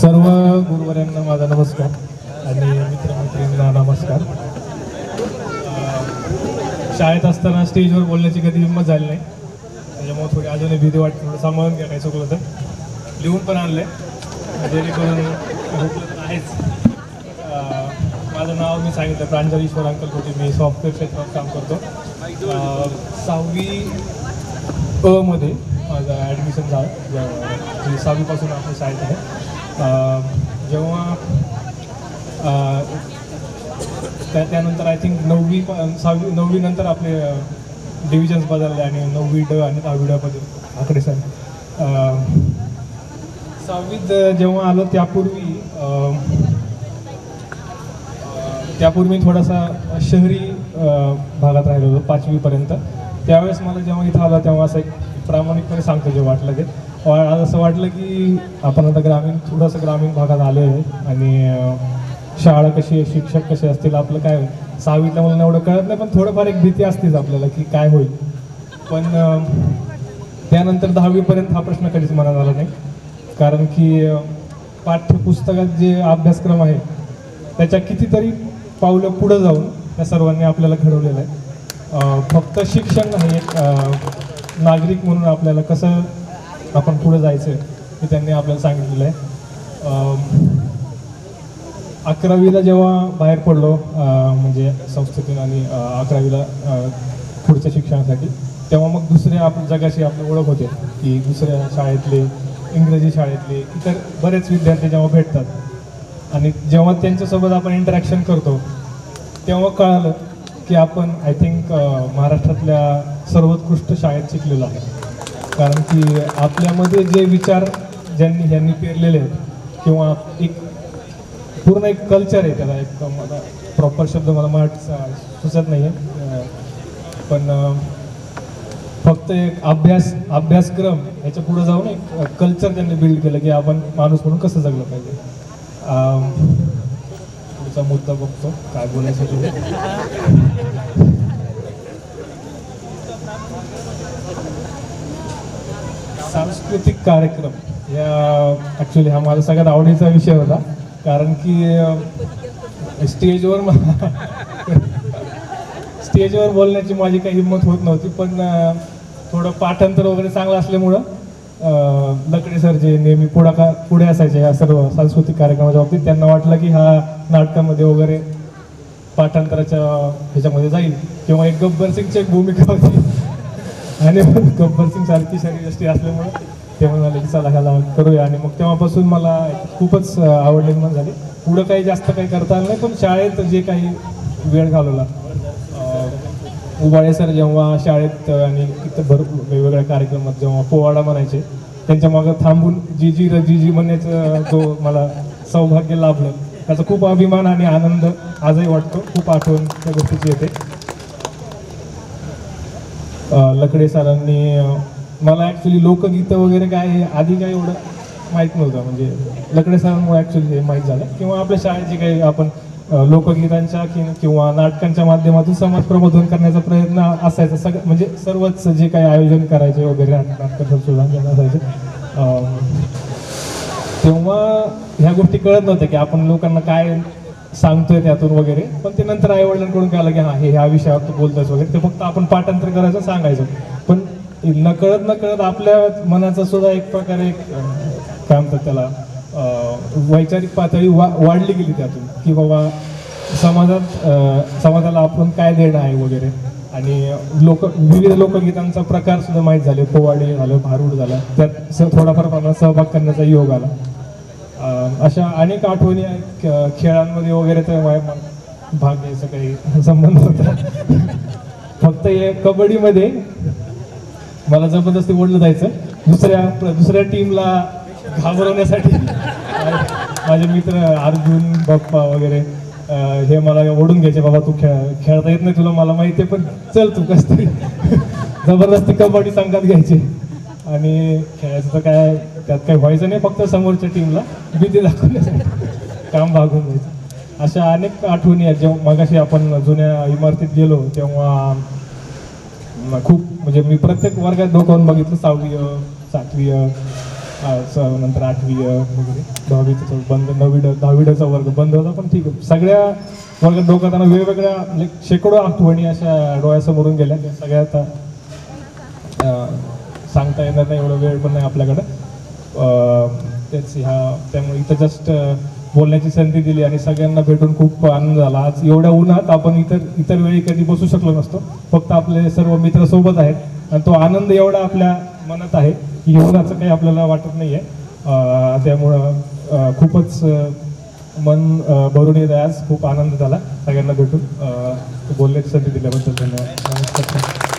सर्व गुरुवर्यांना माझा नमस्कार आणि मित्रमैत्रिणींना नमस्कार. शाळेत असताना स्टेजवर बोलण्याची कधी हिंमत झाली नाही. त्याच्यामुळे थोडी अजूनही भीती वाटते थोडं सांभाळून घ्या काही चुकलं तर. लिहून पण आणलं आहे जेणेकरून तर आहेच. माझं नाव मी सांगितलं प्रांजल ईश्वर अंकल कोटी मी सॉफ्टवेअर क्षेत्रात काम करतो. सहावी अमध्ये माझं ॲडमिशन झालं. सहावीपासून आपल्या शाळेत आहे. जेव्हा त्या त्यानंतर आय थिंक नववी सहावी नववीनंतर आपले डिव्हिजन्स बदलले आणि नववी ड आणि दहावी ड बदल आकडे सर सहावीत जेव्हा आलो त्यापूर्वी त्यापूर्वी थोडासा शहरी भागात राहिलो होतो पाचवीपर्यंत. त्यावेळेस मला जेव्हा इथं आला तेव्हा असं एक प्रामाणिकपणे सांगतो जे वाटलं ते. असं वाटलं की आपण आता ग्रामीण थोडंसं ग्रामीण भागात आलो आहे आणि शाळा कशी आहे शिक्षक कसे असतील आपलं काय होईल सहावीतल्या मुलांना एवढं कळत नाही पण थोडंफार एक भीती असतेच आपल्याला की काय होईल. पण त्यानंतर दहावीपर्यंत हा प्रश्न कधीच मनात आला नाही. कारण की पाठ्यपुस्तकात जे अभ्यासक्रम आहे त्याच्या कितीतरी पावलं पुढं जाऊन त्या सर्वांनी आपल्याला घडवलेलं आहे. फक्त शिक्षण नाही एक नागरिक म्हणून आपल्याला कसं आपण पुढं जायचं हे त्यांनी आपल्याला सांगितलेलं आहे. अकरावीला जेव्हा बाहेर पडलो म्हणजे संस्थेतून आणि अकरावीला पुढच्या शिक्षणासाठी तेव्हा मग दुसऱ्या आप जगाशी आपली ओळख होते की दुसऱ्या शाळेतले इंग्रजी शाळेतले इतर बरेच विद्यार्थी जेव्हा भेटतात आणि जेव्हा त्यांच्यासोबत आपण इंटरॅक्शन करतो तेव्हा कळालं की आपण आय थिंक महाराष्ट्रातल्या सर्वोत्कृष्ट शाळेत शिकलेलो आहे. कारण की आपल्यामध्ये जे विचार ज्यांनी ह्यांनी पेरलेले आहेत किंवा एक पूर्ण एक कल्चर आहे त्याला एक मला प्रॉपर शब्द मला मराठीचा सुचत नाही आहे पण फक्त एक अभ्यास अभ्यासक्रम ह्याच्या पुढे जाऊन एक कल्चर त्यांनी बिल्ड केलं की आपण माणूस म्हणून कसं जगलं पाहिजे. पुढचा मुद्दा बघतो काय बोलायचं सांस्कृतिक कार्यक्रम या ॲक्च्युली हा माझा सगळ्यात आवडीचा विषय होता. कारण की स्टेजवर मला स्टेजवर बोलण्याची माझी काही हिंमत होत नव्हती पण थोडं पाठांतर वगैरे चांगलं असल्यामुळं लकडे सर जे नेहमी पुढाकार पुढे असायचे या सर्व सांस्कृतिक कार्यक्रमाच्या बाबतीत त्यांना वाटलं की हा नाटकामध्ये वगैरे पाठांतराच्या ह्याच्यामध्ये जाईल. किंवा एक गब्बर सिंगची एक भूमिका होती. आणि गब्बर सिंग सारखी शरीरयष्टी असल्यामुळे ते म्हणाले की चला ह्याला करूया. आणि मग तेव्हापासून मला खूपच आवड निर्माण झाली. पुढं काही जास्त काही करता आलं नाही पण शाळेत जे काही वेळ घालवला उबाळे सर जेव्हा शाळेत आणि तिथं भरपूर वेगवेगळ्या कार्यक्रमात जेव्हा पोवाडा म्हणायचे त्यांच्या मागं थांबून जी जी र जी जी म्हणण्याचं जो मला सौभाग्य लाभलं त्याचा खूप अभिमान आणि आनंद आजही वाटतो. खूप आठवण त्या गोष्टीची येते. लकडे सरांनी मला ॲक्च्युली लोकगीतं वगैरे काय हे आधी काही एवढं माहीत नव्हतं. म्हणजे लकडे सरांमुळे ॲक्च्युली हे माहीत झालं. किंवा आपल्या शाळेचे काही आपण लोकगीतांच्या कि किंवा नाटकांच्या माध्यमातून समाज प्रबोधन करण्याचा प्रयत्न असायचा. सगळं म्हणजे सर्वच जे काही आयोजन करायचे वगैरे नाटकांचं असायचे. तेव्हा ह्या गोष्टी कळत नव्हत्या की आपण लोकांना काय सांगतोय त्यातून वगैरे. पण ते नंतर आई वडिलांकडून कळलं की हा हे ह्या विषयावर तू बोलतोयस वगैरे. ते फक्त आपण पाठांतर करायचं सांगायचं. पण नकळत नकळत आपल्या मनाचा सुद्धा एक प्रकारे एक काय म्हणतात त्याला वैचारिक पातळी वा वाढली गेली त्यातून. की बाबा समाजात समाजाला आपण काय देणं आहे वगैरे. आणि लोक विविध लोकगीतांचा प्रकार सुद्धा माहीत झाले. पोवाडे झालं भारूड झालं. त्यात थोडाफार प्रमाणात सहभाग करण्याचा योग आला. अशा अनेक आठवणी आहेत. खेळांमध्ये वगैरे तर वा- मग भाग घ्यायचा काही संबंध होता. फक्त हे कबड्डीमध्ये मला जबरदस्ती ओढलं जायचं. दुसऱ्या दुसऱ्या टीमला घाबरवण्यासाठी माझे मित्र अर्जुन बाप्पा वगैरे हे मला ओढून घ्यायचे बाबा तू खेळ खेळता येत नाही तुला मला माहिती आहे पण चल तू कसं तरी. जबरदस्ती कबड्डी संघात घ्यायचे. आणि खेळायचं तर काय त्यात काही व्हायचं नाही फक्त समोरच्या टीमला भीती दाखवण्यासाठी काम भागून द्यायचं अशा अनेक आठवणी आहेत. जेव्हा मगाशी आपण जुन्या इमारतीत गेलो तेव्हा खूप म्हणजे मी प्रत्येक वर्गात डोकावून बघितलं. सहावी सातवी स- नंतर आठवी वगैरे. दहावीचा बंद नववी ड- दहावी वर्ग बंद होता पण ठीक आहे. सगळ्या वर्गात डोकाताना वेगवेगळ्या म्हणजे शेकडो आठवणी अशा डोळ्यासमोरून गेल्या. त्या सगळ्या आता सांगता येणार नाही एवढा वेळ पण नाही आपल्याकडं. तेच ह्या त्यामुळे इथं जस्ट बोलण्याची संधी दिली आणि सगळ्यांना भेटून खूप आनंद झाला. आज एवढ्या उन्हात आपण इतर इतर वेळी कधी बसू शकलो नसतो. फक्त आपले सर्व मित्र सोबत आहेत. आणि तो आनंद एवढा आपल्या मनात आहे की उन्हाचं काही आपल्याला वाटत नाही आहे त्यामुळं खूपच मन भरून येत आहे आज. खूप आनंद झाला सगळ्यांना भेटून. बोलण्याची संधी दिल्याबद्दल धन्यवाद. नमस्कार.